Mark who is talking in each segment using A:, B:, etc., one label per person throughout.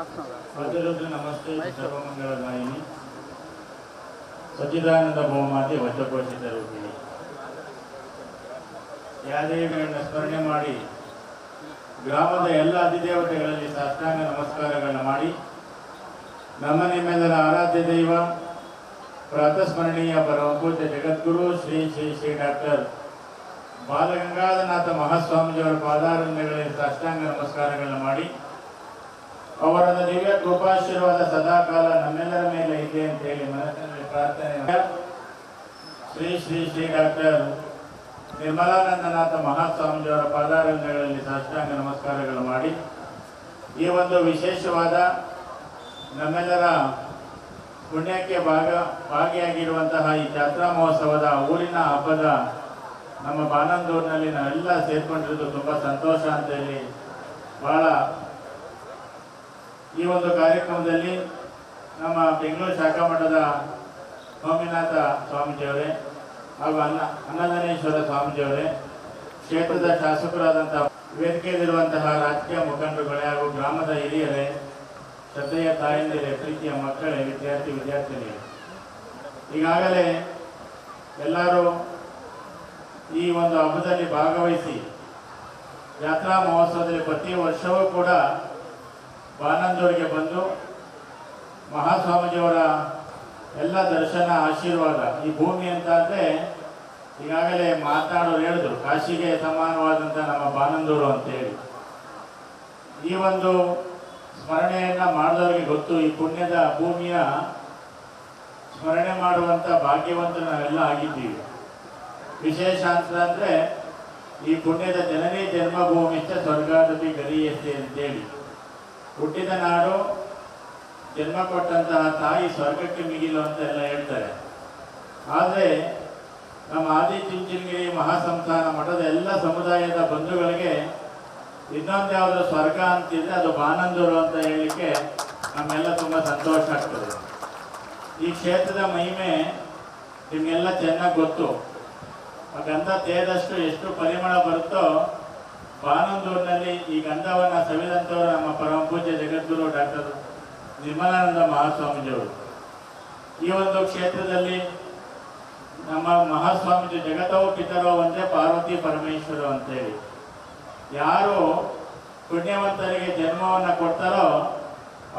A: ವಜ್ರರುದ್ರ ನಮಸ್ತೆ ಸರ್ವಮಂಗಳ ದಾಯಿನಿ ಸಚ್ಚಿದಾನಂದ ಬಹುಮಾತೆ ವಜ್ರಪೋಷಿತ ರೂಪಿಣಿ. ಯಾದೇವಿಗಳನ್ನು ಸ್ಮರಣೆ ಮಾಡಿ ಗ್ರಾಮದ ಎಲ್ಲ ಅಧಿದೇವತೆಗಳಲ್ಲಿ ಸಾಷ್ಟಾಂಗ ನಮಸ್ಕಾರಗಳನ್ನು ಮಾಡಿ ನಮ್ಮ ನಿಮ್ಮೆಲ್ಲರ ಆರಾಧ್ಯ ದೈವ ಪ್ರಾತಸ್ಮರಣೀಯ ಪರಮಪೂಜ್ಯ ಜಗದ್ಗುರು ಶ್ರೀ ಶ್ರೀ ಶ್ರೀ ಡಾಕ್ಟರ್ ಬಾಲಗಂಗಾಧನಾಥ ಮಹಾಸ್ವಾಮೀಜಿಯವರ ಪಾದಾರಂಭಗಳಲ್ಲಿ ಸಾಷ್ಟಾಂಗ ನಮಸ್ಕಾರಗಳನ್ನು ಮಾಡಿ ಅವರ ದಿವ್ಯ ಕೃಪಾಶೀರ್ವಾದ ಸದಾಕಾಲ ನಮ್ಮೆಲ್ಲರ ಮೇಲೆ ಇದೆ ಅಂತ ಹೇಳಿ ಮನಸ್ಸಿನಲ್ಲಿ ಪ್ರಾರ್ಥನೆ ಶ್ರೀ ಶ್ರೀ ಶ್ರೀ ಡಾಕ್ಟರ್ ನಿರ್ಮಲಾನಂದನಾಥ ಮಹಾಸ್ವಾಮಿಯವರ ಪಾದಾರಂಗಗಳಲ್ಲಿ ಸಾಷ್ಟಾಂಗ ನಮಸ್ಕಾರಗಳು ಮಾಡಿ. ಈ ಒಂದು ವಿಶೇಷವಾದ ನಮ್ಮೆಲ್ಲರ ಪುಣ್ಯಕ್ಕೆ ಭಾಗ, ಭಾಗಿಯಾಗಿರುವಂತಹ ಈ ಜಾತ್ರಾ ಮಹೋತ್ಸವದ ಊರಿನ ಹಬ್ಬದ ನಮ್ಮ ಬಾನಂದೂರಿನಲ್ಲಿ ನಾವೆಲ್ಲ ಸೇರ್ಕೊಂಡಿರೋದು ತುಂಬ ಸಂತೋಷ ಅಂತ ಹೇಳಿ ಬಹಳ ಈ ಒಂದು ಕಾರ್ಯಕ್ರಮದಲ್ಲಿ ನಮ್ಮ ಬೆಂಗಳೂರು ಶಾಖಾ ಮಠದ ಸ್ವಾಮಿನಾಥ ಸ್ವಾಮೀಜಿಯವರೇ ಹಾಗೂ ಅನ್ನ, ಅನ್ನದಾನೇಶ್ವರ ಸ್ವಾಮೀಜಿಯವರೇ, ಕ್ಷೇತ್ರದ ಶಾಸಕರಾದಂಥ ವೇದಿಕೆಯಲ್ಲಿರುವಂತಹ ರಾಜಕೀಯ ಮುಖಂಡರುಗಳೇ ಹಾಗೂ ಗ್ರಾಮದ ಹಿರಿಯರೇ, ಶ್ರದ್ಧೆಯ ತಾಯಂದಿರೇ, ಪ್ರೀತಿಯ ಮಕ್ಕಳೇ, ವಿದ್ಯಾರ್ಥಿ, ವಿದ್ಯಾರ್ಥಿನಿಯರೇ. ಈಗಾಗಲೇ ಎಲ್ಲರೂ ಈ ಒಂದು ಹಬ್ಬದಲ್ಲಿ ಭಾಗವಹಿಸಿ, ಯಾತ್ರಾ ಮಹೋತ್ಸವದಲ್ಲಿ ಪ್ರತಿ ವರ್ಷವೂ ಕೂಡ ಬಾನಂದೂರಿಗೆ ಬಂದು ಮಹಾಸ್ವಾಮೀಜಿಯವರ ಎಲ್ಲ ದರ್ಶನ, ಆಶೀರ್ವಾದ ಈ ಭೂಮಿ ಅಂತ ಅಂದರೆ ಈಗಾಗಲೇ ಮಾತಾಡೋರು ಹೇಳಿದ್ರು, ಕಾಶಿಗೆ ಸಮಾನವಾದಂಥ ನಮ್ಮ ಬಾನಂದೂರು ಅಂತೇಳಿ ಈ ಒಂದು ಸ್ಮರಣೆಯನ್ನು ಮಾಡಿದವರಿಗೆ ಗೊತ್ತು, ಈ ಪುಣ್ಯದ ಭೂಮಿಯ ಸ್ಮರಣೆ ಮಾಡುವಂಥ ಭಾಗ್ಯವಂತರು ನಾವೆಲ್ಲ ಆಗಿದ್ದೀವಿ. ವಿಶೇಷ ಅಂತ ಅಂದರೆ ಈ ಪುಣ್ಯದ ಜನನೇ ಜನ್ಮಭೂಮಿಷ್ಟ ಸ್ವರ್ಗಾದಪಿ ಗರಿಯಷ್ಟೇ ಅಂತೇಳಿ. ಹುಟ್ಟಿದ ನಾಡು ಜನ್ಮ ಕೊಟ್ಟಂತಹ ತಾಯಿ ಸ್ವರ್ಗಕ್ಕೆ ಮಿಗಿಲು ಅಂತ ಎಲ್ಲ ಹೇಳ್ತಾರೆ. ಆದರೆ ನಮ್ಮ ಆದಿಚುಂಚನಗಿರಿ ಮಹಾಸಂಸ್ಥಾನ ಮಠದ ಎಲ್ಲ ಸಮುದಾಯದ ಬಂಧುಗಳಿಗೆ ಇನ್ನೊಂದು ಯಾವುದು ಸ್ವರ್ಗ ಅಂತಿದ್ರೆ ಅದು ಬಾನಂದೂರು ಅಂತ ಹೇಳಲಿಕ್ಕೆ ನಮ್ಮೆಲ್ಲ ತುಂಬ ಸಂತೋಷ ಆಗ್ತದೆ. ಈ ಕ್ಷೇತ್ರದ ಮಹಿಮೆ ನಿಮಗೆಲ್ಲ ಚೆನ್ನಾಗಿ ಗೊತ್ತು. ಆ ಗಂಧ ತೇದಷ್ಟು ಎಷ್ಟು ಪರಿಮಳ ಬರುತ್ತೋ ಬಾನಂದೂರಿನಲ್ಲಿ ಈ ಗಂಧವನ್ನು ಸವಿದಂಥವರು ನಮ್ಮ ಪರಮ ಪೂಜ್ಯ ಜಗದ್ಗುರು ಡಾಕ್ಟರ್ ನಿರ್ಮಲಾನಂದ ಮಹಾಸ್ವಾಮೀಜಿಯವರು. ಈ ಒಂದು ಕ್ಷೇತ್ರದಲ್ಲಿ ನಮ್ಮ ಮಹಾಸ್ವಾಮೀಜಿ ಜಗತ್ತವು ಪಿತರೋ ಒಂದೇ ಪಾರ್ವತಿ ಪರಮೇಶ್ವರ ಅಂತೇಳಿ. ಯಾರು ಪುಣ್ಯವಂತರಿಗೆ ಜನ್ಮವನ್ನು ಕೊಡ್ತಾರೋ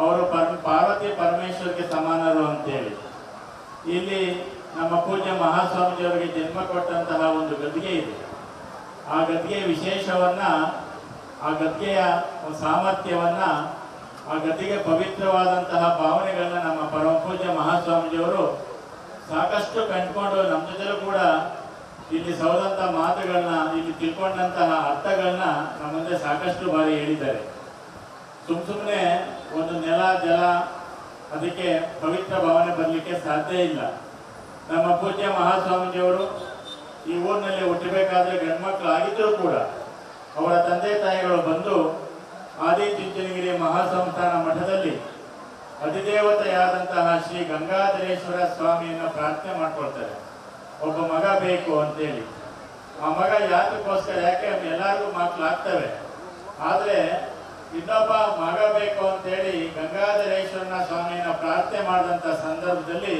A: ಅವರು ಪರ್, ಪಾರ್ವತಿ ಪರಮೇಶ್ವರಿಗೆ ಸಮಾನರು ಅಂತೇಳಿ. ಇಲ್ಲಿ ನಮ್ಮ ಪೂಜ್ಯ ಮಹಾಸ್ವಾಮೀಜಿಯವರಿಗೆ ಜನ್ಮ ಕೊಟ್ಟಂತಹ ಒಂದು ಗದ್ದಿಗೆ ಇದೆ ಆ ಗದ್ಗೆಯ ವಿಶೇಷವನ್ನ, ಆ ಗದ್ಗೆಯ ಸಾಮರ್ಥ್ಯವನ್ನ, ಆ ಗದ್ದಿಗೆ ಪವಿತ್ರವಾದಂತಹ ಭಾವನೆಗಳನ್ನ ನಮ್ಮ ಪರಮ ಪೂಜ್ಯ ಮಹಾಸ್ವಾಮೀಜಿಯವರು ಸಾಕಷ್ಟು ಕಂಡುಕೊಂಡು ನಮ್ಮ ಜೊತೆಲೂ ಕೂಡ ಇಲ್ಲಿ ಸೌದಂತಹ ಮಾತುಗಳನ್ನ, ಇಲ್ಲಿ ತಿಳ್ಕೊಂಡಂತಹ ಅರ್ಥಗಳನ್ನ ನಮ್ಮ ಮುಂದೆ ಸಾಕಷ್ಟು ಬಾರಿ ಹೇಳಿದ್ದಾರೆ. ಸುಮ್ ಸುಮ್ಮನೆ ಒಂದು ನೆಲ, ಜಲ, ಅದಕ್ಕೆ ಪವಿತ್ರ ಭಾವನೆ ಬರಲಿಕ್ಕೆ ಸಾಧ್ಯ ಇಲ್ಲ. ನಮ್ಮ ಪೂಜ್ಯ ಮಹಾಸ್ವಾಮೀಜಿಯವರು ಈ ಊರಿನಲ್ಲಿ ಹುಟ್ಟಬೇಕಾದ್ರೆ ಗಂಡ್ಮಕ್ಳು ಆಗಿದ್ರೂ ಕೂಡ. ಅವರ ತಂದೆ ತಾಯಿಗಳು ಬಂದು ಆದಿಚುಂಚನಗಿರಿ ಮಹಾಸಂಸ್ಥಾನ ಮಠದಲ್ಲಿ ಅಧಿದೇವತೆಯಾದಂತಹ ಶ್ರೀ ಗಂಗಾಧರೇಶ್ವರ ಸ್ವಾಮಿಯನ್ನು ಪ್ರಾರ್ಥನೆ ಮಾಡ್ಕೊಳ್ತಾರೆ. ಒಬ್ಬ ಮಗ ಬೇಕು ಅಂತೇಳಿ. ಆ ಮಗ ಯಾತಕ್ಕೋಸ್ಕರ, ಯಾಕೆ ಎಲ್ಲರಿಗೂ ಮಕ್ಕಳು ಆಗ್ತವೆ ಆದರೆ ಇನ್ನೊಬ್ಬ ಮಗ ಬೇಕು ಅಂತೇಳಿ ಗಂಗಾಧರೇಶ್ವರನ ಸ್ವಾಮಿಯನ್ನು ಪ್ರಾರ್ಥನೆ ಮಾಡಿದಂಥ ಸಂದರ್ಭದಲ್ಲಿ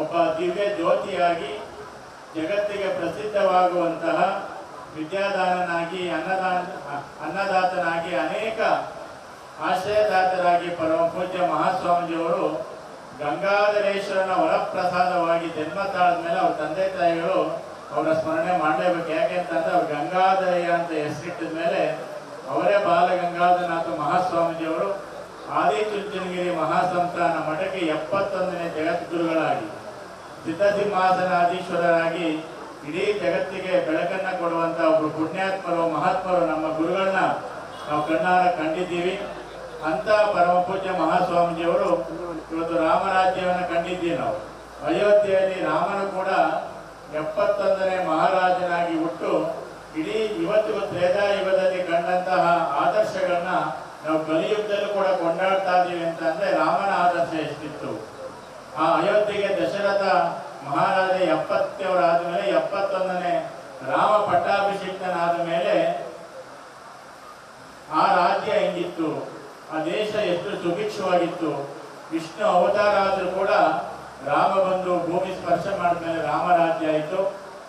A: ಒಬ್ಬ ದಿವ್ಯ ಜ್ಯೋತಿಯಾಗಿ ಜಗತ್ತಿಗೆ ಪ್ರಸಿದ್ಧವಾಗುವಂತಹ ವಿದ್ಯಾದಾನನಾಗಿ, ಅನ್ನದಾನ, ಅನ್ನದಾತನಾಗಿ ಅನೇಕ ಆಶ್ರಯದಾತರಾಗಿ ಪರಮ ಪೂಜ್ಯ ಮಹಾಸ್ವಾಮೀಜಿಯವರು ಗಂಗಾಧರೇಶ್ವರನ ವರಪ್ರಸಾದವಾಗಿ ಜನ್ಮ ತಾಳದ ಮೇಲೆ ಅವ್ರ ತಂದೆ ತಾಯಿಗಳು ಅವರ ಸ್ಮರಣೆ ಮಾಡಲೇಬೇಕು. ಯಾಕೆ ಅಂತಂದ್ರೆ ಅವ್ರು ಗಂಗಾಧರಯ್ಯ ಅಂತ ಹೆಸರಿಟ್ಟಿದ ಮೇಲೆ ಅವರೇ ಬಾಲಗಂಗಾಧರನಾಥ ಮಹಾಸ್ವಾಮೀಜಿಯವರು ಆದಿಚುಂಚನಗಿರಿ ಮಹಾಸಂತಾನ ಮಠಕ್ಕೆ ಎಪ್ಪತ್ತೊಂದನೇ ಜಗದ್ಗುರುಗಳಾಗಿ ಸಿದ್ಧಸಿಂಹಾಸನಾಧೀಶ್ವರರಾಗಿ ಇಡೀ ಜಗತ್ತಿಗೆ ಬೆಳಕನ್ನ ಕೊಡುವಂತ ಒಬ್ರು ಪುಣ್ಯಾತ್ಮರು, ಮಹಾತ್ಮರು ನಮ್ಮ ಗುರುಗಳನ್ನ ನಾವು ಕಣ್ಣಾರ ಕಂಡಿದ್ದೀವಿ. ಅಂತ ಪರಮ ಪೂಜ್ಯ ಮಹಾಸ್ವಾಮೀಜಿಯವರು ಇವತ್ತು ರಾಮರಾಜ್ಯವನ್ನು ಕಂಡಿದ್ದೀವಿ ನಾವು. ಅಯೋಧ್ಯೆಯಲ್ಲಿ ರಾಮನು ಕೂಡ ಎಪ್ಪತ್ತೊಂದನೇ ಮಹಾರಾಜನಾಗಿ ಹುಟ್ಟು ಇಡೀ ಇವತ್ತಿಗೂ ತ್ರೇತಾಯುಗದಲ್ಲಿ ಕಂಡಂತಹ ಆದರ್ಶಗಳನ್ನ ನಾವು ಕಲಿಯುಗದಲ್ಲೂ ಕೂಡ ಕೊಂಡಾಡ್ತಾ ಇದ್ದೀವಿ ಅಂತ ಅಂದ್ರೆ ರಾಮನ ಆದರ್ಶ ಎಷ್ಟಿತ್ತು? ಆ ಅಯೋಧ್ಯೆಗೆ ದಶರಥ ಮಹಾರಾಜ ಎಪ್ಪತ್ತವರಾದ ಮೇಲೆ ಎಪ್ಪತ್ತೊಂದನೇ ರಾಮ ಪಟ್ಟಾಭಿಷಿಕ್ತನಾದ ಮೇಲೆ ಆ ರಾಜ್ಯ ಹೆಂಗಿತ್ತು? ಆ ದೇಶ ಎಷ್ಟು ಸುಭಿಕ್ಷವಾಗಿತ್ತು? ವಿಷ್ಣು ಅವತಾರ ಆದರೂ ಕೂಡ ರಾಮ ಬಂದು ಭೂಮಿ ಸ್ಪರ್ಶ ಮಾಡಿದ್ಮೇಲೆ ರಾಮರಾಜ್ಯ ಆಯಿತು.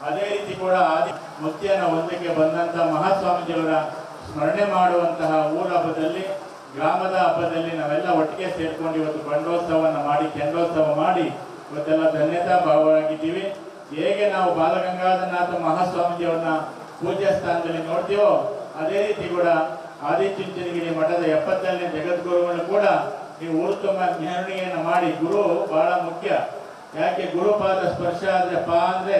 A: ಅದೇ ರೀತಿ ಕೂಡ ಆದಿ ಮುತ್ಯನ ಒಂದಕ್ಕೆ ಬಂದಂತಹ ಮಹಾಸ್ವಾಮೀಜಿಯವರ ಸ್ಮರಣೆ ಮಾಡುವಂತಹ ಊರ ಹಬ್ಬದಲ್ಲಿ ಗ್ರಾಮದ ಹಬ್ಬದಲ್ಲಿ ನಾವೆಲ್ಲ ಒಟ್ಟಿಗೆ ಸೇರ್ಕೊಂಡು ಇವತ್ತು ಬಂಡೋತ್ಸವವನ್ನು ಮಾಡಿ ಚಂದೋತ್ಸವ ಮಾಡಿ, ಇವತ್ತೆಲ್ಲ ಧನ್ಯತಾ ಭಾವವಾಗಿದ್ದೀವಿ. ಹೇಗೆ ನಾವು ಬಾಲಗಂಗಾಧರನಾಥ ಮಹಾಸ್ವಾಮೀಜಿಯವ್ರನ್ನ ಪೂಜ್ಯ ಸ್ಥಾನದಲ್ಲಿ ನೋಡ್ತೀವೋ, ಅದೇ ರೀತಿ ಕೂಡ ಆದಿಚುಂಚನಗಿರಿ ಮಠದ ಎಪ್ಪತ್ತನೇ ಜಗದ್ಗುರುಗಳು ಕೂಡ ನೀವು ಊರು ತುಂಬ ಮಾಡಿ. ಗುರು ಬಹಳ ಮುಖ್ಯ. ಯಾಕೆ ಗುರುಪಾದ ಸ್ಪರ್ಶ ಆದ್ರೆ ಪಾ ಅಂದರೆ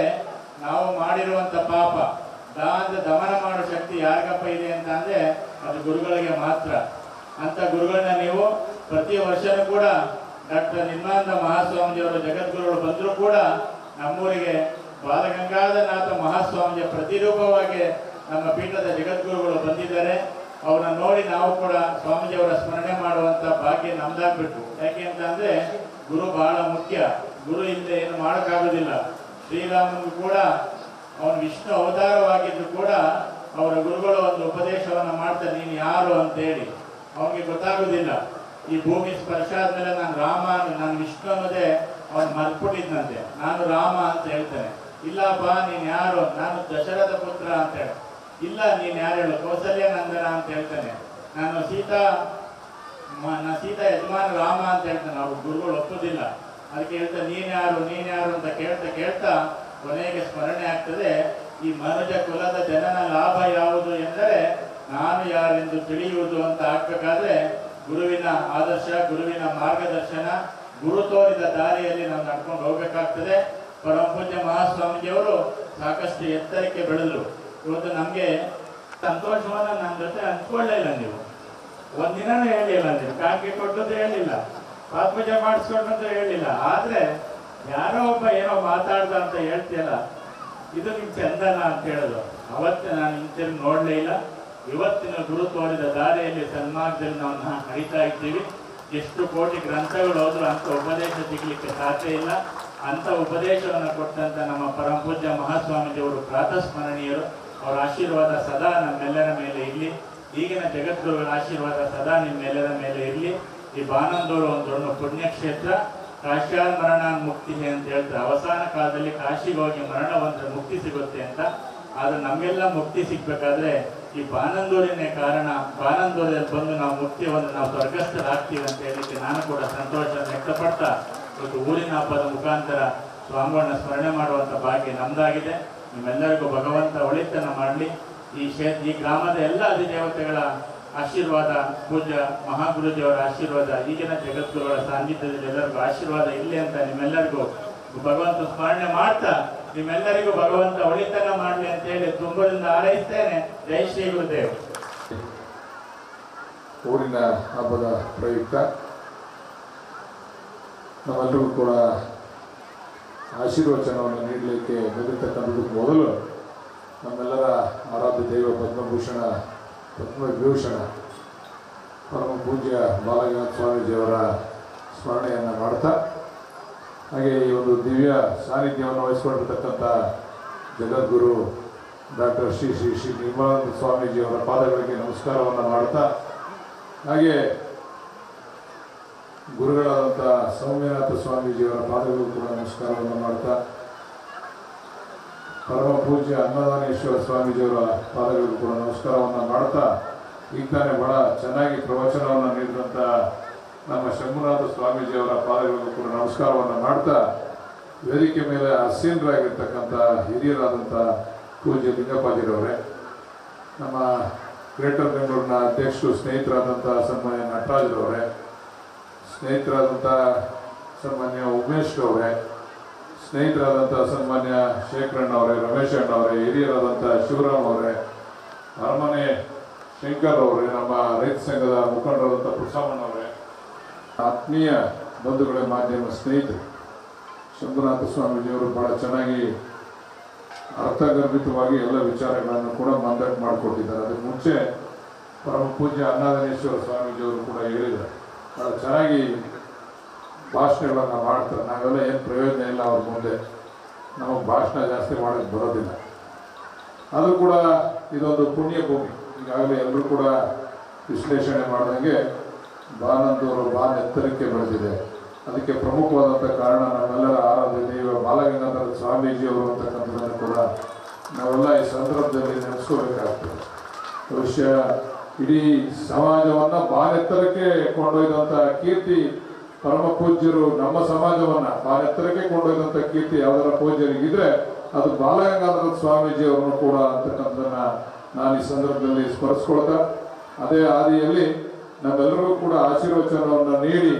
A: ನಾವು ಮಾಡಿರುವಂಥ ಪಾಪ. ದಾ ದಮನ ಮಾಡೋ ಶಕ್ತಿ ಯಾರಿಗಪ್ಪ ಇದೆ ಅಂತ ಅಂದರೆ ಅದು ಗುರುಗಳಿಗೆ ಮಾತ್ರ. ಅಂತ ಗುರುಗಳನ್ನ ನೀವು ಪ್ರತಿ ವರ್ಷನೂ ಕೂಡ ಡಾಕ್ಟರ್ ನಿರ್ಮಾನಂದ ಮಹಾಸ್ವಾಮೀಜಿಯವರು ಜಗದ್ಗುರುಗಳು ಬಂದರೂ ಕೂಡ ನಮ್ಮೂರಿಗೆ ಬಾಲಗಂಗಾಧರನಾಥ ಮಹಾಸ್ವಾಮಿಯ ಪ್ರತಿರೂಪವಾಗಿ ನಮ್ಮ ಪೀಠದ ಜಗದ್ಗುರುಗಳು ಬಂದಿದ್ದಾರೆ. ಅವರನ್ನ ನೋಡಿ ನಾವು ಕೂಡ ಸ್ವಾಮೀಜಿಯವರ ಸ್ಮರಣೆ ಮಾಡುವಂತ ಭಾಗ್ಯ ನಮ್ದಾಗ್ಬೇಕು. ಯಾಕೆ ಅಂತ ಅಂದರೆ ಗುರು ಬಹಳ ಮುಖ್ಯ. ಗುರು ಇಲ್ಲದೆ ಏನು ಮಾಡೋಕ್ಕಾಗೋದಿಲ್ಲ. ಶ್ರೀರಾಮನಿಗೂ ಕೂಡ, ಅವನು ವಿಷ್ಣು ಅವತಾರವಾಗಿದ್ದು ಕೂಡ ಅವರ ಗುರುಗಳು ಒಂದು ಉಪದೇಶವನ್ನು ಮಾಡ್ತಾರೆ. ನೀನು ಯಾರು ಅಂತೇಳಿ. ಅವನಿಗೆ ಗೊತ್ತಾಗೋದಿಲ್ಲ. ಈ ಭೂಮಿ ಸ್ಪರ್ಶ ಆದಮೇಲೆ ನಾನು ರಾಮ ನಾನು ವಿಷ್ಣು ಅನ್ನೋದೇ ಅವನು ಮರ್ಬಿಟ್ಟಿದ್ನಂತೆ ನಾನು ರಾಮ ಅಂತ ಹೇಳ್ತೇನೆ. ಇಲ್ಲ ಬಾ ನೀನು ಯಾರು? ನಾನು ದಶರಥ ಪುತ್ರ ಅಂತ ಹೇಳಿ. ಇಲ್ಲ, ನೀನು ಯಾರು ಹೇಳು? ಕೌಸಲ್ಯ ನಂದನ ಅಂತ ಹೇಳ್ತಾನೆ. ನಾನು ಸೀತಾ ನಾನು ಸೀತಾ ಯಜಮಾನ ರಾಮ ಅಂತ ಹೇಳ್ತಾನೆ. ಅವ್ರು ಗುರುಗಳು ಒಪ್ಪೋದಿಲ್ಲ. ಅದಕ್ಕೆ ಹೇಳ್ತಾ, ನೀನು ಯಾರು ನೀನು ಯಾರು ಅಂತ ಕೇಳ್ತಾ ಕೇಳ್ತಾ ಕೊನೆಗೆ ಸ್ಮರಣೆ ಆಗ್ತದೆ. ಈ ಮನುಜ ಕುಲದ ಜನನ ಲಾಭ ಯಾವುದು ಎಂದರೆ ನಾನು ಯಾರೆಂದು ತಿಳಿಯುವುದು ಅಂತ ಆಗ್ಬೇಕಾದ್ರೆ ಗುರುವಿನ ಆದರ್ಶ, ಗುರುವಿನ ಮಾರ್ಗದರ್ಶನ, ಗುರು ತೋರಿದ ದಾರಿಯಲ್ಲಿ ನಾವು ನಡ್ಕೊಂಡು ಹೋಗಬೇಕಾಗ್ತದೆ. ಪರಮಪೂಜ್ಯ ಮಹಾಸ್ವಾಮೀಜಿಯವರು ಸಾಕಷ್ಟು ಎತ್ತರಕ್ಕೆ ಬೆಳೆದ್ರು. ಇವತ್ತು ನಮಗೆ ಸಂತೋಷವನ್ನು ನನ್ನ ಜೊತೆ ಹಂಚ್ಕೊಳ್ಳೇ ಇಲ್ಲ ನೀವು. ಒಂದಿನನೂ ಹೇಳಿಲ್ಲ ನೀವು. ಕಾಕಿ ಕೊಟ್ಟದ್ದು ಹೇಳಿಲ್ಲ. ಪಾತ್ಪೂಜೆ ಅಂತ ಹೇಳಿಲ್ಲ. ಆದರೆ ಯಾರೋ ಒಬ್ಬ ಏನೋ ಮಾತಾಡ್ದ ಅಂತ ಹೇಳ್ತೀಯಲ್ಲ, ಇದು ನಿಮ್ಮ ಚಂದನ ಅಂತ ಹೇಳೋದು. ಅವತ್ತೇ ನಾನು ಹಿಂತಿರುಗಿ ನೋಡಲೇ ಇಲ್ಲ. ಇವತ್ತಿನ ಗುರು ತೋರಿದ ದಾರಿಯಲ್ಲಿ ಸನ್ಮಾರ್ಗದಲ್ಲಿ ನಾವು ನಡೀತಾ ಇದ್ದೀವಿ. ಎಷ್ಟು ಕೋಟಿ ಗ್ರಂಥಗಳು ಹೋದರೂ ಅಂತ ಉಪದೇಶ ಸಿಗಲಿಕ್ಕೆ ಸಾಧ್ಯ ಇಲ್ಲ. ಅಂಥ ಉಪದೇಶವನ್ನು ಕೊಟ್ಟಂತ ನಮ್ಮ ಪರಮಪೂಜ್ಯ ಮಹಾಸ್ವಾಮೀಜಿಯವರು ಪ್ರಾತಸ್ಮರಣೀಯರು. ಅವರ ಆಶೀರ್ವಾದ ಸದಾ ನಮ್ಮೆಲ್ಲರ ಮೇಲೆ ಇರಲಿ. ಈಗಿನ ಜಗದ್ಗುರುಗಳ ಆಶೀರ್ವಾದ ಸದಾ ನಿಮ್ಮೆಲ್ಲರ ಮೇಲೆ ಇರಲಿ. ಈ ಬಾನಂದೂರು ಒಂದು ದೊಡ್ಡ ಪುಣ್ಯಕ್ಷೇತ್ರ. ಕಾಶ್ಯಾರ ಮರಣ ಮುಕ್ತಿ ಅಂತ ಹೇಳ್ತಾರೆ. ಅವಸಾನ ಕಾಲದಲ್ಲಿ ಕಾಶಿಗೆ ಹೋಗಿ ಮರಣ ಮುಕ್ತಿ ಸಿಗುತ್ತೆ ಅಂತ. ಆದರೆ ನಮಗೆಲ್ಲ ಮುಕ್ತಿ ಸಿಗ್ಬೇಕಾದ್ರೆ ಈ ಬಾನಂದೂರಿನೇ ಕಾರಣ ಬಾನಂದೂರಲ್ಲಿ ಬಂದು ನಾವು ಒಂದು ನಾವು ಸ್ವರ್ಗಸ್ಥರಾಗ್ತೀವಿ ಅಂತ ಹೇಳಿಕ್ಕೆ ನಾನು ಕೂಡ ಸಂತೋಷ ವ್ಯಕ್ತಪಡ್ತಾ ಇವತ್ತು ಊರಿನ ಹಬ್ಬದ ಮುಖಾಂತರ ಸ್ವಾಮಿಗಳನ್ನ ಸ್ಮರಣೆ ಮಾಡುವಂಥ ಭಾಗ್ಯ ನಮ್ದಾಗಿದೆ. ನಿಮ್ಮೆಲ್ಲರಿಗೂ ಭಗವಂತ ಒಳಿತನ ಮಾಡಲಿ. ಈ ಕ್ಷೇತ್ರ ಈ ಗ್ರಾಮದ ಎಲ್ಲ ಅಧಿದೇವತೆಗಳ ಆಶೀರ್ವಾದ, ಪೂಜ್ಯ ಮಹಾಗುರುಜಿಯವರ ಆಶೀರ್ವಾದ, ಈಗಿನ ಜಗತ್ತುಗಳ ಸಾನ್ನಿಧ್ಯದಲ್ಲಿ ಎಲ್ಲರಿಗೂ ಆಶೀರ್ವಾದ ಇರಲಿ ಅಂತ ನಿಮ್ಮೆಲ್ಲರಿಗೂ ಭಗವಂತ ಸ್ಮರಣೆ ಮಾಡ್ತಾ ನಿಮ್ಮೆಲ್ಲರಿಗೂ ಭಗವಂತ ಒಳಿತನ ಮಾಡಲಿ ಅಂತ ಹೇಳಿ ತುಂಬದಿಂದ ಹಾರೈಸ್ತೇನೆ. ಜೈ ಶ್ರೀ ಗುರುದೇವ್.
B: ಊರಿನ ಹಬ್ಬದ ಪ್ರಯುಕ್ತ ನಾವೆಲ್ಲರಿಗೂ ಕೂಡ ಆಶೀರ್ವಚನವನ್ನು ನೀಡಲಿಕ್ಕೆ ಬಂದಿರತಕ್ಕಂಥದ್ದು ಮೊದಲು ನಮ್ಮೆಲ್ಲರ ಆರಾಧ್ಯ ದೈವ ಪದ್ಮಭೂಷಣ, ಪದ್ಮವಿಭೂಷಣ ಪರಮ ಪೂಜ್ಯ ಬಾಲಗನಾಥ ಸ್ವಾಮೀಜಿಯವರ ಸ್ಮರಣೆಯನ್ನು ಮಾಡ್ತಾ ಹಾಗೆ ಈ ಒಂದು ದಿವ್ಯ ಸಾನ್ನಿಧ್ಯವನ್ನು ವಹಿಸಿಕೊಂಡಿರ್ತಕ್ಕಂಥ ಜಗದ್ಗುರು ಡಾಕ್ಟರ್ ಶ್ರೀ ಶ್ರೀ ಶ್ರೀ ನಿರ್ಮಲಾನಂದ ಸ್ವಾಮೀಜಿಯವರ ಪಾದಗಳಿಗೆ ನಮಸ್ಕಾರವನ್ನು ಮಾಡ್ತಾ, ಹಾಗೆ ಗುರುಗಳಾದಂಥ ಸೌಮ್ಯನಾಥ ಸ್ವಾಮೀಜಿಯವರ ಪಾದಗಳಿಗೂ ಕೂಡ ನಮಸ್ಕಾರವನ್ನು ಮಾಡ್ತಾ, ಪರಮ ಪೂಜ್ಯ ಅನ್ನದಾನೇಶ್ವರ ಸ್ವಾಮೀಜಿಯವರ ಪಾದಗಳಿಗೂ ಕೂಡ ನಮಸ್ಕಾರವನ್ನು ಮಾಡ್ತಾ ಈಗ ತಾನೇ ಬಹಳ ಚೆನ್ನಾಗಿ ಪ್ರವಚನವನ್ನು ನೀಡಿದಂಥ ನಮ್ಮ ಶಂಭುನಾಥ ಸ್ವಾಮೀಜಿಯವರ ಪಾದಗಳಿಗೂ ಕೂಡ ನಮಸ್ಕಾರವನ್ನು ಮಾಡ್ತಾ ವೇದಿಕೆ ಮೇಲೆ ಆಸೀನರಾಗಿರ್ತಕ್ಕಂಥ ಹಿರಿಯರಾದಂಥ ಪೂಜ್ಯ ಲಿಂಗಪ್ಪಾಜಿರವರೇ, ನಮ್ಮ ಗ್ರೇಟರ್ ಬೆಂಗಳೂರಿನ ಅಧ್ಯಕ್ಷರು, ಸ್ನೇಹಿತರಾದಂಥ ಸನ್ಮಾನ್ಯ ನಟರಾಜ್ರವರೇ, ಸ್ನೇಹಿತರಾದಂಥ ಸನ್ಮಾನ್ಯ ಉಮೇಶ್ ಅವರೇ ಸ್ನೇಹಿತರಾದಂಥ ಸನ್ಮಾನ್ಯ ಶೇಖರಣ್ಣ ಅವರೇ, ರಮೇಶ್ ಅಣ್ಣ ಅವರೇ, ಹಿರಿಯರಾದಂಥ ಶಿವರಾಮ್ ಅವರೇ, ಅರಮನೆ ಶಂಕರ್ ಅವರೇ, ನಮ್ಮ ರೈತ ಸಂಘದ ಮುಖಂಡರಾದಂಥ ಪ್ರಸಾಮಣ್ಣವರೇ ಆತ್ಮೀಯ ಬಂಧುಗಳ ಮಾಧ್ಯಮ ಸ್ನೇಹಿತರು, ಶಂಭುನಾಥ ಸ್ವಾಮೀಜಿಯವರು ಬಹಳ ಚೆನ್ನಾಗಿ ಅರ್ಥಗರ್ಭಿತವಾಗಿ ಎಲ್ಲ ವಿಚಾರಗಳನ್ನು ಕೂಡ ಮಂದಟ್ ಮಾಡಿಕೊಟ್ಟಿದ್ದಾರೆ. ಅದಕ್ಕೆ ಮುಂಚೆ ಪರಮ ಪೂಜ್ಯ ಅನ್ನಾದನೇಶ್ವರ ಸ್ವಾಮೀಜಿಯವರು ಕೂಡ ಹೇಳಿದ್ದಾರೆ. ಬಹಳ ಚೆನ್ನಾಗಿ ಭಾಷಣಗಳನ್ನು ಮಾಡ್ತಾರೆ. ನಾವೆಲ್ಲ ಏನು ಪ್ರಯೋಜನ ಇಲ್ಲ ಅವ್ರ ಮುಂದೆ. ನಮಗೆ ಭಾಷಣ ಜಾಸ್ತಿ ಮಾಡೋಕ್ಕೆ ಬರೋದಿಲ್ಲ. ಅದು ಕೂಡ ಇದೊಂದು ಪುಣ್ಯ ಭೂಮಿ ಈಗಾಗಲೇ ಎಲ್ಲರೂ ಕೂಡ ವಿಶ್ಲೇಷಣೆ ಮಾಡಿದಂಗೆ ಬಾನಂದೂರು ಬಾನ್ ಎತ್ತರಕ್ಕೆ ಬೆಳೆದಿದೆ. ಅದಕ್ಕೆ ಪ್ರಮುಖವಾದಂಥ ಕಾರಣ ನಮ್ಮೆಲ್ಲರ ಆರಾಧ್ಯ ದೈವ ಬಾಲಗಂಗಾಧರ ಸ್ವಾಮೀಜಿಯವರು ಅಂತಕ್ಕಂಥದ್ದನ್ನು ಕೂಡ ನಾವೆಲ್ಲ ಈ ಸಂದರ್ಭದಲ್ಲಿ ನೆನೆಸ್ಕೋಬೇಕಾಗ್ತದೆ ಬಹುಶಃ ಇಡೀ ಸಮಾಜವನ್ನ ಬಾನೆತ್ತರಕ್ಕೆ ಕೊಂಡೊಯ್ದಂಥ ಕೀರ್ತಿ ಪರಮ ಪೂಜ್ಯರು ನಮ್ಮ ಸಮಾಜವನ್ನು ಬಾನೆತ್ತರಕ್ಕೆ ಕೊಂಡೊಯ್ದಂಥ ಕೀರ್ತಿ ಯಾವುದರ ಪೂಜ್ಯರಿಗಿದ್ರೆ ಅದು ಬಾಲಗಂಗಾಧರ ಸ್ವಾಮೀಜಿ ಅವರನ್ನು ಕೂಡ ಅಂತಕ್ಕಂಥದ್ದನ್ನು ನಾನು ಈ ಸಂದರ್ಭದಲ್ಲಿ ಸ್ಮರಿಸ್ಕೊಳ್ತಾ, ಅದೇ ಹಾದಿಯಲ್ಲಿ ನಮ್ಮೆಲ್ಲರಿಗೂ ಕೂಡ ಆಶೀರ್ವಚನವನ್ನು ನೀಡಿ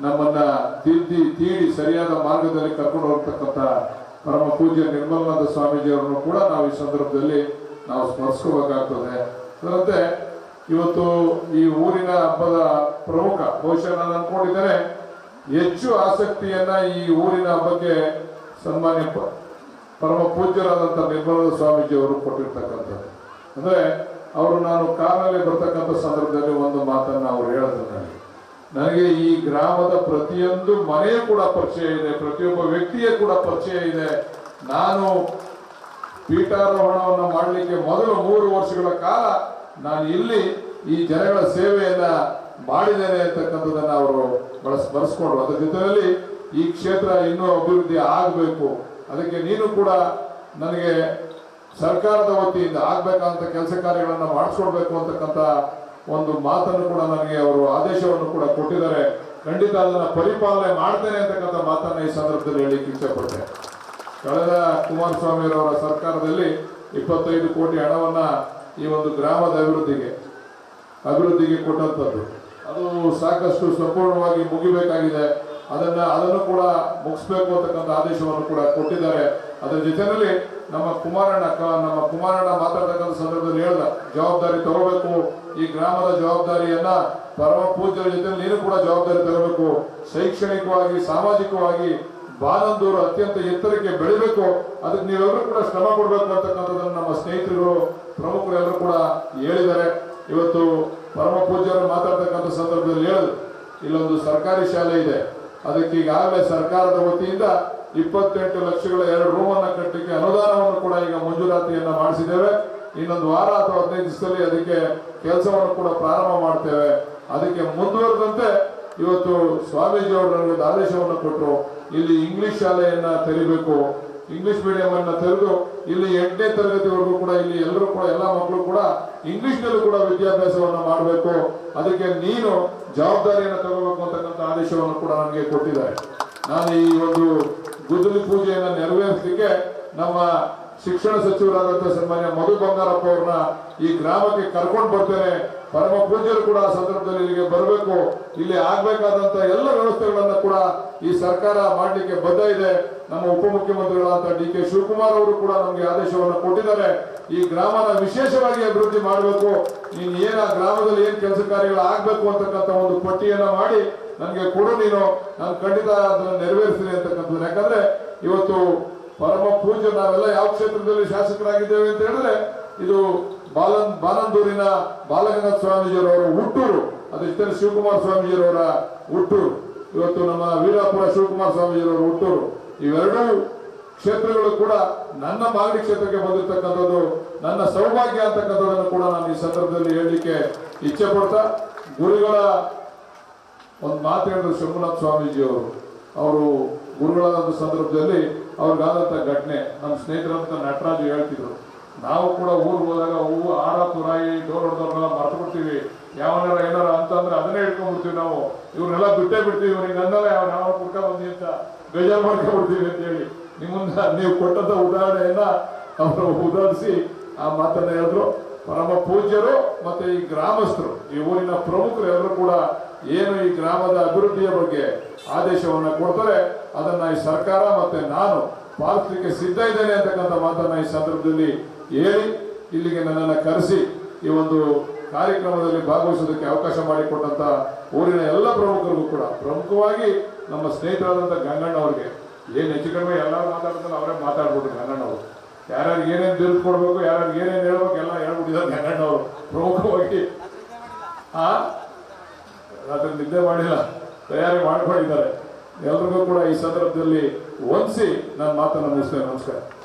B: ನಮ್ಮನ್ನ ತಿದ್ದಿ ತೀಡಿ ಸರಿಯಾದ ಮಾರ್ಗದಲ್ಲಿ ಕರ್ಕೊಂಡು ಹೋಗ್ತಕ್ಕಂಥ ಪರಮ ಪೂಜ್ಯ ನಿರ್ಮಲಾನಂದ ಸ್ವಾಮೀಜಿಯವರನ್ನು ಕೂಡ ನಾವು ಈ ಸಂದರ್ಭದಲ್ಲಿ ನಾವು ಸ್ಮರಿಸ್ಕೋಬೇಕಾಗ್ತದೆ. ಅದರಂತೆ ಇವತ್ತು ಈ ಊರಿನ ಹಬ್ಬದ ಪ್ರಮುಖ, ಬಹುಶಃ ನಾನು ಅನ್ಕೊಂಡಿದ್ದೇನೆ ಹೆಚ್ಚು ಆಸಕ್ತಿಯನ್ನ ಈ ಊರಿನ ಹಬ್ಬಕ್ಕೆ ಸನ್ಮಾನ್ಯ ಪರಮ ಪೂಜ್ಯರಾದಂಥ ಸ್ವಾಮೀಜಿ ಅವರು ಕೊಟ್ಟಿರ್ತಕ್ಕಂಥದ್ದು. ಅಂದ್ರೆ ಅವರು ನಾನು ಕಾರಲ್ಲಿ ಬರ್ತಕ್ಕಂಥ ಸಂದರ್ಭದಲ್ಲಿ ಒಂದು ಮಾತನ್ನು ಅವರು ಹೇಳಿದ್ರು ನನಗೆ ನನಗೆ ಈ ಗ್ರಾಮದ ಪ್ರತಿಯೊಂದು ಮನೆಯ ಕೂಡ ಪರಿಚಯ ಇದೆ, ಪ್ರತಿಯೊಬ್ಬ ವ್ಯಕ್ತಿಯ ಕೂಡ ಪರಿಚಯ ಇದೆ. ನಾನು ಪೀಠಾರೋಹಣವನ್ನು ಮಾಡಲಿಕ್ಕೆ ಮೊದಲು ಮೂರು ವರ್ಷಗಳ ಕಾಲ ನಾನು ಇಲ್ಲಿ ಈ ಜನಗಳ ಸೇವೆಯನ್ನು ಮಾಡಿದ್ದೇನೆ ಅಂತಕ್ಕಂಥದ್ದನ್ನು ಅವರು ಬಳಸ್ ಬಳಸ್ಕೊಂಡ್ರು ಅದರ ಜೊತೆಯಲ್ಲಿ ಈ ಕ್ಷೇತ್ರ ಇನ್ನೂ ಅಭಿವೃದ್ಧಿ ಆಗಬೇಕು. ಅದಕ್ಕೆ ನೀನು ಕೂಡ ನನಗೆ ಸರ್ಕಾರದ ವತಿಯಿಂದ ಆಗ್ಬೇಕಂತ ಕೆಲಸ ಕಾರ್ಯಗಳನ್ನ ಮಾಡಿಸ್ಕೊಡ್ಬೇಕು ಅಂತಕ್ಕಂಥ ಒಂದು ಮಾತನ್ನು ಕೂಡ ನನಗೆ ಅವರು ಆದೇಶವನ್ನು ಕೂಡ ಕೊಟ್ಟಿದ್ದಾರೆ. ಖಂಡಿತ ಅದನ್ನ ಪರಿಪಾಲನೆ ಮಾಡ್ತೇನೆ ಅಂತಕ್ಕಂಥ ಮಾತನ್ನ ಈ ಸಂದರ್ಭದಲ್ಲಿ ಹೇಳಿಕ್ಕೆ ಇಚ್ಛೆಪಡ್ತೆ ಕಳೆದ ಕುಮಾರಸ್ವಾಮಿಯವರ ಸರ್ಕಾರದಲ್ಲಿ ಇಪ್ಪತ್ತೈದು ಕೋಟಿ ಹಣವನ್ನ ಈ ಒಂದು ಗ್ರಾಮದ ಅಭಿವೃದ್ಧಿಗೆ ಅಭಿವೃದ್ಧಿಗೆ ಕೊಟ್ಟಂಥದ್ದು. ಅದು ಸಾಕಷ್ಟು ಸಂಪೂರ್ಣವಾಗಿ ಮುಗಿಬೇಕಾಗಿದೆ. ಅದನ್ನ ಅದನ್ನು ಕೂಡ ಮುಗಿಸ್ಬೇಕು ಅಂತಕ್ಕಂಥ ಆದೇಶವನ್ನು ಕೂಡ ಕೊಟ್ಟಿದ್ದಾರೆ. ಅದರ ಜೊತೆಯಲ್ಲಿ ನಮ್ಮ ಕುಮಾರಣ್ಣ ನಮ್ಮ ಕುಮಾರಣ್ಣ ಮಾತಾಡ್ತಕ್ಕಂಥ ಸಂದರ್ಭದಲ್ಲಿ ಹೇಳ್ದ, ಜವಾಬ್ದಾರಿ ತಗೋಬೇಕು, ಈ ಗ್ರಾಮದ ಜವಾಬ್ದಾರಿಯನ್ನ ಪರಮ ಪೂಜ್ಯರ ಜೊತೆ ನೀನು ಕೂಡ ಜವಾಬ್ದಾರಿ ತಗೋಬೇಕು. ಶೈಕ್ಷಣಿಕವಾಗಿ, ಸಾಮಾಜಿಕವಾಗಿ ಬಾನಂದೂರು ಅತ್ಯಂತ ಎತ್ತರಕ್ಕೆ ಬೆಳಿಬೇಕು. ಅದಕ್ಕೆ ನೀವೆಲ್ಲರೂ ಕೂಡ ಶ್ರಮ ಕೊಡಬೇಕು ಅಂತಕ್ಕಂಥದ್ದನ್ನು ನಮ್ಮ ಸ್ನೇಹಿತರು ಪ್ರಮುಖರು ಎಲ್ಲರೂ ಕೂಡ ಹೇಳಿದ್ದಾರೆ. ಇವತ್ತು ಪರಮ ಪೂಜ್ಯರು ಮಾತಾಡ್ತಕ್ಕಂಥ ಸಂದರ್ಭದಲ್ಲಿ ಹೇಳಿದ್ರು, ಇಲ್ಲೊಂದು ಸರ್ಕಾರಿ ಶಾಲೆ ಇದೆ. ಅದಕ್ಕೆ ಈಗಾಗಲೇ ಸರ್ಕಾರದ ವತಿಯಿಂದ ಇಪ್ಪತ್ತೆಂಟು ಲಕ್ಷಗಳ ಎರಡು ರೂಮನ್ನು ಕಟ್ಟಲಿಕ್ಕೆ ಅನುದಾನವನ್ನು ಕೂಡ ಈಗ ಮಂಜೂರಾತಿಯನ್ನ ಮಾಡಿಸಿದ್ದೇವೆ. ಇನ್ನೊಂದು ವಾರ ಅಥವಾ ಹದಿನೈದು ದಿವಸದಲ್ಲಿ ಅದಕ್ಕೆ ಕೆಲಸವನ್ನು ಕೂಡ ಪ್ರಾರಂಭ ಮಾಡ್ತೇವೆ. ಅದಕ್ಕೆ ಮುಂದುವರೆದಂತೆ ಇವತ್ತು ಸ್ವಾಮೀಜಿ ಅವರು ನನಗೆ ಆದೇಶವನ್ನು ಕೊಟ್ಟರು. ಇಲ್ಲಿ ಇಂಗ್ಲಿಷ್ ಶಾಲೆಯನ್ನ ತೆರಿಬೇಕು. ಇಂಗ್ಲಿಷ್ ಮೀಡಿಯಂ ಅನ್ನ ತೆರೆದು ಇಲ್ಲಿ ಎಂಟನೇ ತರಗತಿವರೆಗೂ ಕೂಡ ಇಲ್ಲಿ ಎಲ್ಲರೂ ಕೂಡ, ಎಲ್ಲ ಮಕ್ಕಳು ಕೂಡ ಇಂಗ್ಲಿಷ್ ನಲ್ಲೂ ಕೂಡ ವಿದ್ಯಾಭ್ಯಾಸವನ್ನ ಮಾಡಬೇಕು. ಅದಕ್ಕೆ ನೀನು ಜವಾಬ್ದಾರಿಯನ್ನು ತಗೋಬೇಕು ಅಂತಕ್ಕಂಥ ಆದೇಶವನ್ನು ಕೂಡ ನನಗೆ ಕೊಟ್ಟಿದ್ದಾರೆ. ನಾನು ಈ ಒಂದು ಗುದ್ದಲಿ ಪೂಜೆಯನ್ನು ನೆರವೇರಿಸಲಿಕ್ಕೆ ನಮ್ಮ ಶಿಕ್ಷಣ ಸಚಿವರಾದಂಥ ಸನ್ಮಾನ್ಯ ಮಧು ಬಂಗಾರಪ್ಪ ಅವ್ರನ್ನ ಈ ಗ್ರಾಮಕ್ಕೆ ಕರ್ಕೊಂಡು ಬರ್ತೇನೆ. ಪರಮ ಪೂಜ್ಯರು ಕೂಡ ಸಂದರ್ಭದಲ್ಲಿ ಇಲ್ಲಿಗೆ ಬರಬೇಕು. ಇಲ್ಲಿ ಆಗ್ಬೇಕಾದಂತ ಎಲ್ಲ ವ್ಯವಸ್ಥೆಗಳನ್ನು ಕೂಡ ಈ ಸರ್ಕಾರ ಮಾಡ್ಲಿಕ್ಕೆ ಬದ್ಧ ಇದೆ. ನಮ್ಮ ಉಪಮುಖ್ಯಮಂತ್ರಿಗಳಾದಂತ ಡಿ ಕೆ ಶಿವಕುಮಾರ್ ಅವರು ಕೂಡ ನಮಗೆ ಆದೇಶವನ್ನು ಕೊಟ್ಟಿದ್ದಾರೆ. ಈ ಗ್ರಾಮನ ವಿಶೇಷವಾಗಿ ಅಭಿವೃದ್ಧಿ ಮಾಡಬೇಕು. ನೀನು ಏನ ಗ್ರಾಮದಲ್ಲಿ ಏನ್ ಕೆಲಸ ಕಾರ್ಯಗಳು ಆಗ್ಬೇಕು ಅಂತಕ್ಕಂಥ ಒಂದು ಪಟ್ಟಿಯನ್ನ ಮಾಡಿ ನನಗೆ ಕೊಡು ನೀನು. ನಾನು ಖಂಡಿತ ಅದನ್ನು ನೆರವೇರಿಸ್ತೀನಿ ಅಂತಕ್ಕಂಥದ್ದು. ಯಾಕಂದ್ರೆ ಇವತ್ತು ಪರಮ ಪೂಜ್ಯ ನಾವೆಲ್ಲ ಯಾವ ಕ್ಷೇತ್ರದಲ್ಲಿ ಶಾಸಕರಾಗಿದ್ದೇವೆ ಅಂತ ಹೇಳಿದ್ರೆ ಇದು ಬಾಲನ್ ಬಾನಂದೂರಿನ ಬಾಲಗಂಗಾಧ ಸ್ವಾಮೀಜಿಯವರ ಹುಟ್ಟೂರು ಜೊತೆ ಶಿವಕುಮಾರ ಸ್ವಾಮೀಜಿಯವರ ಹುಟ್ಟೂರು. ಇವತ್ತು ನಮ್ಮ ವೀರಾಪುರ ಶಿವಕುಮಾರ ಸ್ವಾಮೀಜಿಯವರ ಹುಟ್ಟೂರು. ಇವೆರಡೂ ಕ್ಷೇತ್ರಗಳು ಕೂಡ ನನ್ನ ಮಾಗಡಿ ಕ್ಷೇತ್ರಕ್ಕೆ ಬಂದಿರತಕ್ಕಂಥದ್ದು, ನನ್ನ ಸೌಭಾಗ್ಯ ಅಂತಕ್ಕಂಥದ್ದನ್ನು ಕೂಡ ನಾನು ಈ ಸಂದರ್ಭದಲ್ಲಿ ಹೇಳಲಿಕ್ಕೆ ಇಚ್ಛೆ ಪಡ್ತಾ, ಗುರುಗಳ ಒಂದು ಮಾತು ಹೇಳಿದ್ರು ಶಂಭುನಾಥ ಸ್ವಾಮೀಜಿ ಅವರು ಗುರುಗಳಾದಂಥ ಸಂದರ್ಭದಲ್ಲಿ ಅವ್ರಿಗಾದಂಥ ಘಟನೆ, ನಮ್ಮ ಸ್ನೇಹಿತರಂತ ನಟರಾಜು ಹೇಳ್ತಿದ್ರು. ನಾವು ಕೂಡ ಊರಿಗೆ ಹೋದಾಗ ಹೂವು ಆರ ತುರಾಯಿ ಡೋರ್ ಹೊಡೆದವ್ರನ್ನೆಲ್ಲ ಮರ್ತು ಬಿಡ್ತೀವಿ ಯಾವನಾರ ಏನಾರ ಅಂತಂದ್ರೆ ಅದನ್ನೇ ಇಟ್ಕೊಂಡ್ಬಿಡ್ತೀವಿ ನಾವು. ಇವ್ರನ್ನೆಲ್ಲ ಬಿಟ್ಟೇ ಬಿಡ್ತೀವಿ ಇವ್ರಿಗೆ. ನನ್ನಲ್ಲ ಯಾವ ಯಾವ ಕುಡ್ಕ ಬಂದಿ ಅಂತ ಬೇಜಾರು ಮಾಡ್ಕೊಂಡ್ಬಿಡ್ತೀವಿ ಅಂತ ಹೇಳಿ ನಿಮ್ಮನ್ನ ನೀವು ಕೊಟ್ಟಂತ ಉದಾಹರಣೆಯನ್ನ ಅವರು ಉದಾಹರಿಸಿ ಆ ಮಾತನ್ನ ಹೇಳಿದ್ರು. ಪರಮ ಪೂಜ್ಯರು ಮತ್ತೆ ಈ ಗ್ರಾಮಸ್ಥರು, ಈ ಊರಿನ ಪ್ರಮುಖರು ಎಲ್ಲರೂ ಕೂಡ ಏನು ಈ ಗ್ರಾಮದ ಅಭಿವೃದ್ಧಿಯ ಬಗ್ಗೆ ಆದೇಶವನ್ನ ಕೊಡ್ತಾರೆ, ಅದನ್ನ ಈ ಸರ್ಕಾರ ಮತ್ತೆ ನಾನು ಪಾಲಿಸಲಿಕ್ಕೆ ಸಿದ್ಧ ಇದ್ದೇನೆ ಅಂತಕ್ಕಂಥ ಮಾತನ್ನ ಈ ಸಂದರ್ಭದಲ್ಲಿ ಹೇಳಿ ಇಲ್ಲಿಗೆ ನನ್ನನ್ನು ಕರೆಸಿ ಈ ಒಂದು ಕಾರ್ಯಕ್ರಮದಲ್ಲಿ ಭಾಗವಹಿಸೋದಕ್ಕೆ ಅವಕಾಶ ಮಾಡಿಕೊಟ್ಟಂಥ ಊರಿನ ಎಲ್ಲ ಪ್ರಮುಖರಿಗೂ ಕೂಡ, ಪ್ರಮುಖವಾಗಿ ನಮ್ಮ ಸ್ನೇಹಿತರಾದಂಥ ಗಂಗಣ್ಣ ಅವ್ರಿಗೆ. ಏನು ಹೆಚ್ಚು ಕಡಿಮೆ ಎಲ್ಲರೂ ಮಾತಾಡ್ತಾರೆ ಅವರೇ ಮಾತಾಡ್ಬಿಟ್ರು ಗಂಗಣ್ಣ ಅವರು. ಯಾರ್ಯಾರು ಏನೇನು ಕೊಡ್ಬೇಕು, ಯಾರ್ಯಾರು ಏನೇನು ಹೇಳ್ಬೇಕು, ಎಲ್ಲ ಹೇಳ್ಬಿಟ್ಟಿದ್ದಾರೆ ಗಂಗಣ್ಣ ಅವರು. ಪ್ರಮುಖವಾಗಿ, ಆ? ರಾತ್ರಿ ನಿದ್ದೆ ಮಾಡಿಲ್ಲ, ತಯಾರಿ ಮಾಡ್ಕೊಂಡಿದ್ದಾರೆ. ಎಲ್ರಿಗೂ ಕೂಡ ಈ ಸಂದರ್ಭದಲ್ಲಿ ವಂದಿಸಿ ನಾನು ಮಾತನ್ನು ಮುಗಿಸ್ತೇನೆ. ನಮಸ್ಕಾರ.